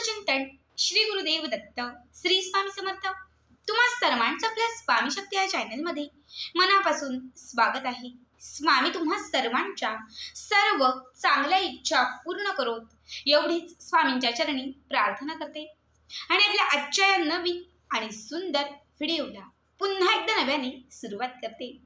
चिंतन श्री गुरुदेव दत्त श्री स्वामी समर्थ. तुम्हा सर्वांचं आपल्या स्वामी शक्ती या चॅनलमध्ये मनापासून स्वागत आहे. स्वामी तुम्हा सर्वांच्या सर्व चांगल्या इच्छा पूर्ण करोत. एवढीच स्वामींच्या चरणी प्रार्थना करते. आणि आपल्या आजच्या या नवीन आणि सुंदर व्हिडिओला पुन्हा एकदा नव्याने सुरुवात करते.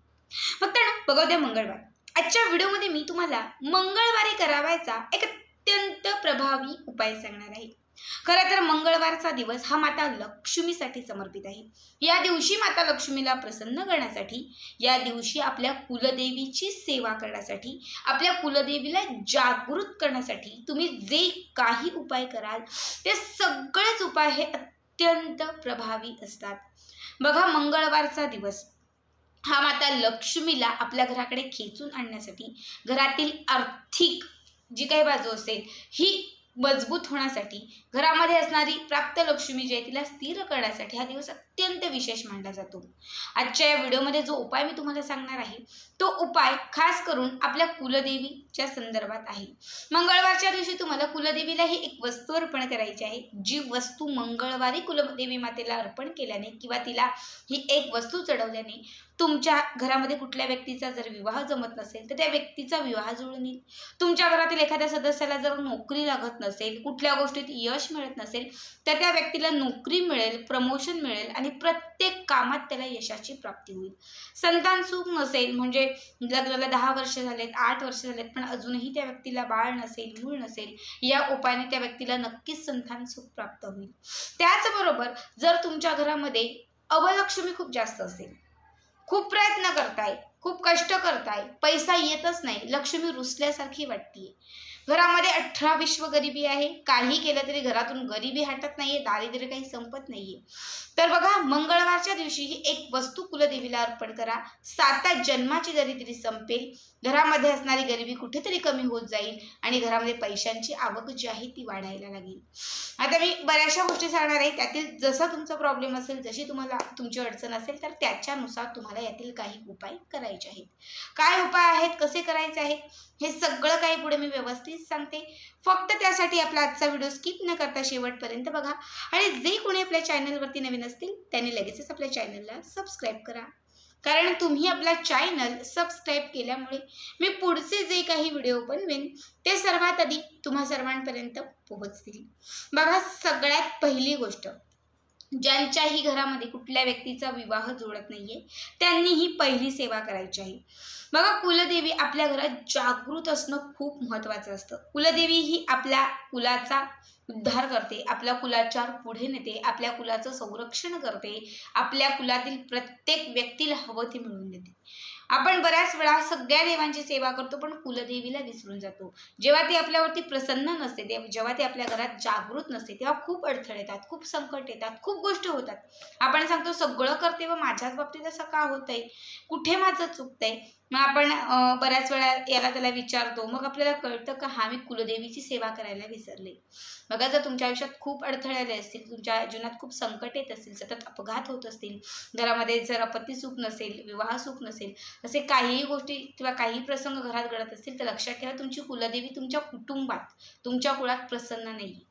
फक्त ना बघू मंगळवार. आजच्या व्हिडिओमध्ये मी तुम्हाला मंगळवारी करावायचा एक अत्यंत प्रभावी उपाय सांगणार आहे. खरं तर मंगळवारचा दिवस हा माता लक्ष्मीसाठी समर्पित आहे. या दिवशी माता लक्ष्मीला प्रसन्न करण्यासाठी या दिवशी आपल्या कुलदेवीची सेवा करण्यासाठी आपल्या कुलदेवीला जागृत करण्यासाठी तुम्ही जे काही उपाय कराल ते सगळेच उपाय हे अत्यंत प्रभावी असतात. बघा मंगळवारचा दिवस हा माता लक्ष्मीला आपल्या घराकडे खेचून आणण्यासाठी घरातील आर्थिक जी काही बाजू असेल ही मजबूत होण्यासाठी घरामध्ये असणारी प्राप्त लक्ष्मी जी आहे तिला स्थिर करण्यासाठी हा दिवस अत्यंत विशेष मानला जातो. आजच्या या व्हिडिओमध्ये जो उपाय मी तुम्हाला सांगणार आहे तो उपाय खास करून आपल्या कुलदेवीच्या संदर्भात आहे. मंगळवारच्या दिवशी तुम्हाला कुलदेवीला ही एक वस्तू अर्पण करायची आहे जी वस्तू मंगळवारी कुलदेवी मातेला अर्पण केल्याने किंवा तिला ही एक वस्तू चढवल्याने तुमच्या घरामध्ये कुठल्या व्यक्तीचा जर विवाह जमत नसेल तर त्या व्यक्तीचा विवाह जुळून येईल. तुमच्या घरातील एखाद्या सदस्याला जर नोकरी लागत नसेल कुठल्या गोष्टीत यश मिळत नसेल तर त्या व्यक्तीला नोकरी मिळेल प्रमोशन मिळेल आणि प्रत्येक कामात त्याला यशाची प्राप्ती होईल. संतान सुख नसेल म्हणजे लग्नाला दहा वर्ष झालेत आठ वर्ष झालेत पण अजूनही त्या व्यक्तीला बाळ नसेल मूळ नसेल या उपायाने त्या व्यक्तीला नक्कीच संतान सुख प्राप्त होईल. त्याचबरोबर जर तुमच्या घरामध्ये अवलक्ष्मी खूप जास्त असेल खूप प्रयत्न करताय खूप कष्ट करताय पैसा येतच नाही लक्ष्मी रुसल्यासारखी वाटतीये. घरामध्ये अठरा विश्व गरिबी आहे काही केलं तरी घरातून गरिबी हटत नाहीये दारिद्र्य काही संपत नाहीये. तर बघा मंगळवारच्या दिवशी ही एक वस्तू कुलदेवीला अर्पण करा. साता जन्माची दरिद्री संपेल घरामध्ये असणारी गरिबी कुठेतरी कमी होत जाईल आणि घरामध्ये पैशांची आवक जी आहे ती वाढायला लागेल. आता मी बऱ्याचशा गोष्टी सांगणार आहे. त्यातील जसा तुमचा प्रॉब्लेम असेल जशी तुम्हाला तुमची अडचण असेल तर त्याच्यानुसार तुम्हाला यातील काही उपाय करायचे आहेत. काय उपाय आहेत? कसे करायचे आहेत? हे सगळं काही पुढे मी व्यवस्थित सांगते. फक्त त्यासाठी आपला आजचा व्हिडिओ स्किप न करता शेवटपर्यंत बघा. आणि जे कोणी आपल्या चॅनलवरती नवीन असतील त्यांनी लगेचच आपल्या चॅनलला सबस्क्राईब करा. कारण तुम्ही आपला चॅनल सबस्क्राईब केल्यामुळे मी पुढचे जे काही व्हिडिओ बनवेन ते सर्वात आधी तुम्हा सर्वांपर्यंत पोहोचतील. बघा सगळ्यात पहिली गोष्ट ज्यांच्याही घरामध्ये कुठल्या व्यक्तीचा विवाह जुळत नाहीये त्यांनी ही पहिली सेवा करायची आहे. बघा कुलदेवी आपल्या घरात जागृत असणं खूप महत्त्वाचं असतं. कुलदेवी ही आपल्या कुलाचा उद्धार करते आपल्या कुलाच्या पुढे नेते आपल्या कुलाचं संरक्षण करते आपल्या कुलातील प्रत्येक व्यक्तीला हवं ते मिळवून देते. आपण बऱ्याच वेळा सगळ्या देवांची सेवा करतो पण कुलदेवीला विसरून जातो. जेव्हा ती आपल्यावरती प्रसन्न नसते ते जेव्हा ती आपल्या घरात जागृत नसते तेव्हा खूप अडथळे येतात खूप संकट येतात खूप गोष्ट होतात. आपण सांगतो सगळं करते व माझ्याच बाबतीत असं का होतंय? कुठे माझं चुकतंय? मग आपण बऱ्याच वेळा याला त्याला विचारतो मग आपल्याला कळतं का हा मी कुलदेवीची सेवा करायला विसरले. बघा जर तुमच्या आयुष्यात खूप अडथळे आले असतील तुमच्या जीवनात खूप संकट येत असतील सतत अपघात होत असतील घरामध्ये जर अपत्य सुख नसेल विवाह सुख नसेल असे काहीही गोष्टी किंवा काही प्रसंग घरात घडत असतील तर लक्षात ठेवा तुमची कुलदेवी तुमच्या कुटुंबात तुमच्या कुळात प्रसन्न नाही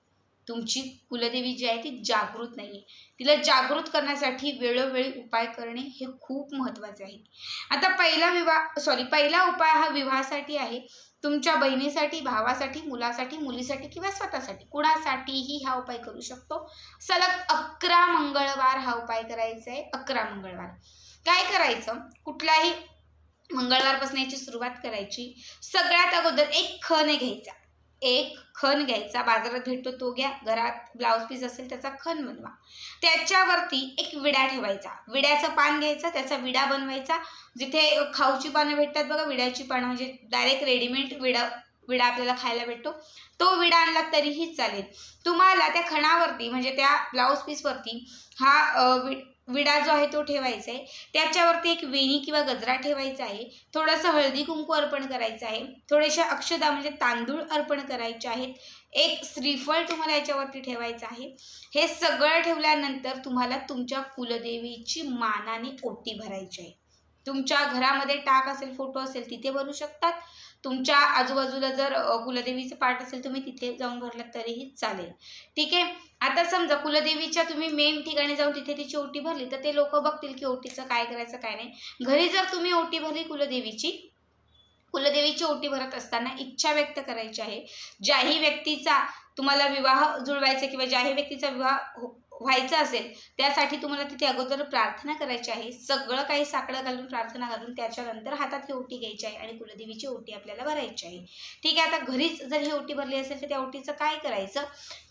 तुमची कुलदेवी जी आहे ती जागृत नाही तिला जागृत करण्यासाठी वेळोवेळी उपाय करणे हे खूप महत्त्वाचे आहे. आता पहिला विवाह सॉरी पहिला उपाय हा विवाहासाठी आहे. तुमच्या बहिणीसाठी भावासाठी मुलासाठी मुलीसाठी किंवा स्वतःसाठी. कुणासाठीही हा उपाय करू शकतो. सलग अकरा मंगळवार हा उपाय करायचा आहे. अकरा मंगळवार. काय करायचं? कुठलाही मंगळवारपासून याची सुरुवात करायची. सगळ्यात अगोदर एक खण घ्यायचा. एक खण घ्यायचा. बाजारात भेटतो तो घ्या. घरात ब्लाऊज पीस असेल त्याचा खण बनवा. त्याच्यावरती एक विडा ठेवायचा. विड्याचं पान घ्यायचं. त्याचा विडा बनवायचा. जिथे खाऊची पानं भेटतात बघा विड्याची पानं म्हणजे डायरेक्ट रेडीमेड विडा विडा आपल्याला खायला भेटतो. तो विडा आणला तरीही चालेल. तुम्हाला त्या खणावरती म्हणजे त्या ब्लाऊज पीसवरती हा वि विडा जो आहे तो ठेवायचा आहे. त्याच्यावरती एक वेणी किंवा गजरा ठेवायचा आहे. थोडंसं हळदी कुंकू अर्पण करायचं आहे. थोडेशा अक्षदा म्हणजे तांदूळ अर्पण करायचे आहेत. एक श्रीफळ तुम्हाला याच्यावरती ठेवायचं आहे. हे सगळं ठेवल्यानंतर तुम्हाला तुमच्या कुलदेवीची मानाने ओटी भरायची आहे. तुमच्या घरामध्ये टाक असेल फोटो असेल तिथे भरू शकतात. तुमच्या आजूबाजूला जर कुलदेवीचं पाठ असेल तुम्ही तिथे जाऊन भरलात तरीही चालेल. ठीक आहे? आता समजा कुलदेवीच्या तुम्ही मेन ठिकाणी जाऊन तिथे तिची ओटी भरली तर ते लोक बघतील की ओटीचं काय करायचं काय नाही. घरी जर तुम्ही ओटी भरली कुलदेवीची कुलदेवीची ओटी भरत असताना इच्छा व्यक्त करायची आहे. ज्याही व्यक्तीचा तुम्हाला विवाह जुळवायचा किंवा ज्याही व्यक्तीचा विवाह हो- व्हायचं असेल त्यासाठी तुम्हाला तिथे अगोदर प्रार्थना करायची आहे. सगळं काही साकडं घालून प्रार्थना घालून त्याच्यानंतर हातात ही ओटी घ्यायची आहे आणि कुलदेवीची ओटी आपल्याला भरायची आहे. ठीक आहे आता घरीच जर ही ओटी भरली असेल तर त्या ओटीचं काय करायचं?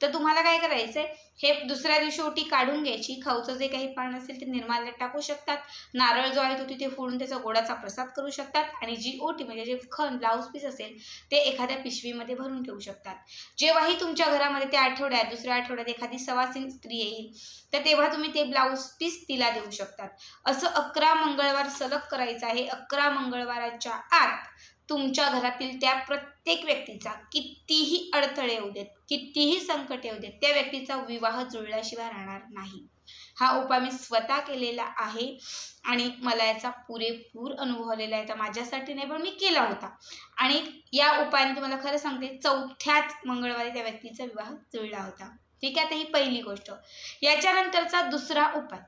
तर तुम्हाला काय करायचं आहे हे दुसऱ्या दिवशी ओटी काढून घ्यायची. खाऊचं जे काही पान असेल ते निर्माल्यात टाकू शकतात. नारळ जो आहे तो तिथे फोडून त्याचा गोडाचा प्रसाद करू शकतात. आणि जी ओटी म्हणजे जे खण ब्लाऊज पीस असेल ते एखाद्या पिशवीमध्ये भरून ठेवू शकतात. जेव्हाही तुमच्या घरामध्ये त्या आठवड्यात दुसऱ्या आठवड्यात एखादी सवासीन स्त्री येईल तर तेव्हा तुम्ही ते ब्लाऊज पीस तिला देऊ शकतात. असं अकरा मंगळवार सलग करायचं आहे. अकरा मंगळवाराच्या आत तुमच्या घरातील त्या प्रत्येक व्यक्तीचा कितीही अडथळे येऊ देत कितीही संकट येऊ देत त्या व्यक्तीचा विवाह जुळल्याशिवाय राहणार नाही. हा उपाय मी स्वतः केलेला आहे आणि मला याचा पुरेपूर अनुभव आलेला आहे. तर माझ्यासाठी नाही पण मी केला होता. आणि या उपायाने तुम्हाला खरं सांगते चौथ्याच मंगळवारी त्या व्यक्तीचा विवाह जुळला होता. ठीक आहे? आता ही पहिली गोष्ट. याच्यानंतरचा दुसरा उपाय.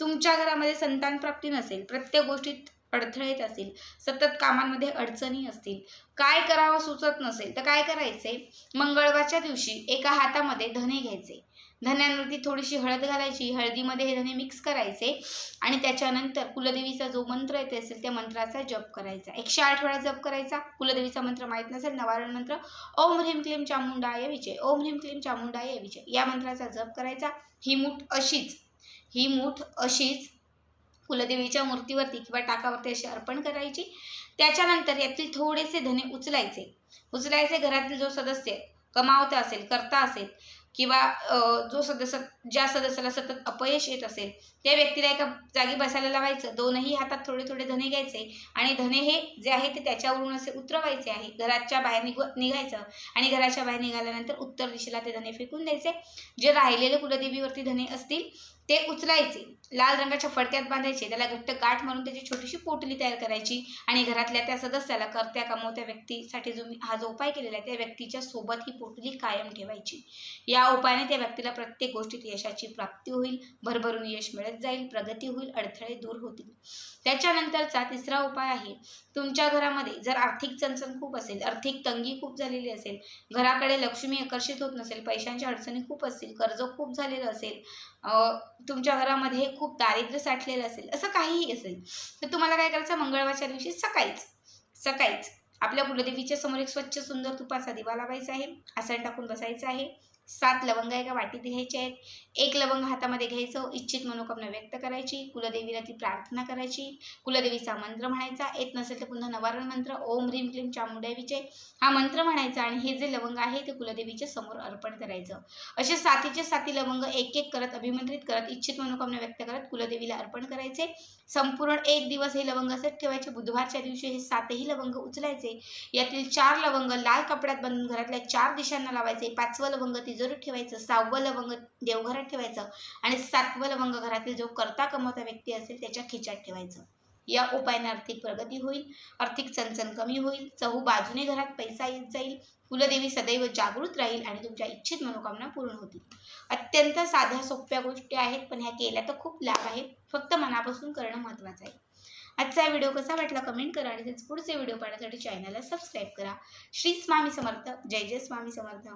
तुमच्या घरामध्ये संतान प्राप्ती नसेल प्रत्येक गोष्टीत अडथळे येत असतील सतत कामांमध्ये अडचणी असतील काय करावं सुचत नसेल तर काय करायचे? मंगळवारच्या दिवशी एका हातामध्ये धने घ्यायचे. धन्यांवरती थोडीशी हळद घालायची हळदीमध्ये हे धने मिक्स करायचे आणि त्याच्यानंतर कुलदेवीचा जो मंत्र येते असेल त्या मंत्राचा जप करायचा. एकशे आठ वेळा जप करायचा. कुलदेवीचा मंत्र माहीत नसेल नवारण मंत्र ओम ह्रीम क्लीम चामुंडाय विजय ओम ह्रीम क्लीम चामुंडाय विजय या मंत्राचा जप करायचा. ही मूठ अशीच ही मूठ अशीच कुलदेवीच्या मूर्तीवरती किंवा टाकावरती अशी अर्पण करायची. त्याच्यानंतर यातील थोडेसे धने उचलायचे. उचलायचे घरातील जो सदस्य कमावता असेल करता असेल किंवा जो सदस्य ज्या सदस्याला सतत अपयश येत असेल त्या व्यक्तीला एका जागी बसायला लावायचं. दोनही हातात थोडे थोडे धने घ्यायचे आणि धने हे जे आहे ते त्याच्यावरून असे उतरवायचे आहे. घराच्या बाहेर निघ निघायचं आणि घराच्या बाहेर निघाल्यानंतर उत्तर दिशेला ते धने फेकून द्यायचे. जे राहिलेले कुलदेवीवरती धने असतील ते उचलायचे. लाल रंगाच्या फडक्यात बांधायचे. त्याला घट्ट गाठ म्हणून त्याची छोटीशी पोटली तयार करायची. आणि घरातल्या त्या सदस्याला करत्या कमवत्या व्यक्तीसाठी जो हा जो उपाय केलेला आहे त्या व्यक्तीच्या सोबत ही पोटली कायम ठेवायची. या उपायाने त्या व्यक्तीला प्रत्येक गोष्टीत यशाची प्राप्ती होईल भरभरून यश मिळत जाईल प्रगती होईल अडथळे दूर होतील. त्याच्यानंतरचा तिसरा उपाय आहे तुमच्या घरामध्ये जर आर्थिक चणचण खूप असेल आर्थिक तंगी खूप झालेली असेल घराकडे लक्ष्मी आकर्षित होत नसेल पैशांच्या अडचणी खूप असतील कर्ज खूप झालेलं असेल तुमच्या घरामध्ये खूप दारिद्र्य साठलेलं असेल असं काहीही असेल तर तुम्हाला काय करायचं? मंगळवारच्या दिवशी सकाळीच सकाळीच आपल्या कुलदेवीच्या समोर एक स्वच्छ सुंदर तुपाचा दिवा लावायचा आहे आसन टाकून बसायचं आहे. सात लवंग एका वाटीत घ्यायचे आहेत. एक लवंग हातामध्ये घ्यायचं. इच्छित मनोकामना व्यक्त करायची. कुलदेवीला ती प्रार्थना करायची. कुलदेवीचा मंत्र म्हणायचा. येत नसेल तर पुन्हा नवारण मंत्र. ओम ह्रीम क्लीम चामुंडाय हा मंत्र म्हणायचा आणि हे जे लवंग आहे ते कुलदेवीच्या समोर अर्पण करायचं. असे साथीचे साथी लवंग एक एक करत अभिमंत्रित करत इच्छित मनोकामना व्यक्त करत कुलदेवीला अर्पण करायचे. संपूर्ण एक दिवस हे लवंग असत ठेवायचे. बुधवारच्या दिवशी हे सातही लवंग उचलायचे. यातील चार लवंग लाल कपड्यात बांधून घरातल्या चार दिशांना लावायचे. पाचवं लवंग तिजोरीत ठेवायचं सहावं लवंग देवघरात ठेवायचं आणि सातवं लवंग घरातील जो करता कमवता व्यक्ती असेल त्याच्या खिच्यात ठेवायचं. या उपायाने आर्थिक प्रगती होईल आर्थिक चणचण कमी होईल चहू बाजूने घरात पैसा येत जाईल कुलदेवी सदैव जागृत राहील आणि तुमच्या इच्छित मनोकामना पूर्ण होतील. अत्यंत साध्या सोप्या गोष्टी आहेत पण ह्या केल्या तर खूप लाभ आहे. फक्त मनापासून करणं महत्त्वाचं आहे. आजचा व्हिडिओ कसा वाटला कमेंट करा आणि त्याचे पुढचे व्हिडिओ पाहण्यासाठी चॅनलला सबस्क्राईब करा. श्री स्वामी समर्थ. जय जय स्वामी समर्थ.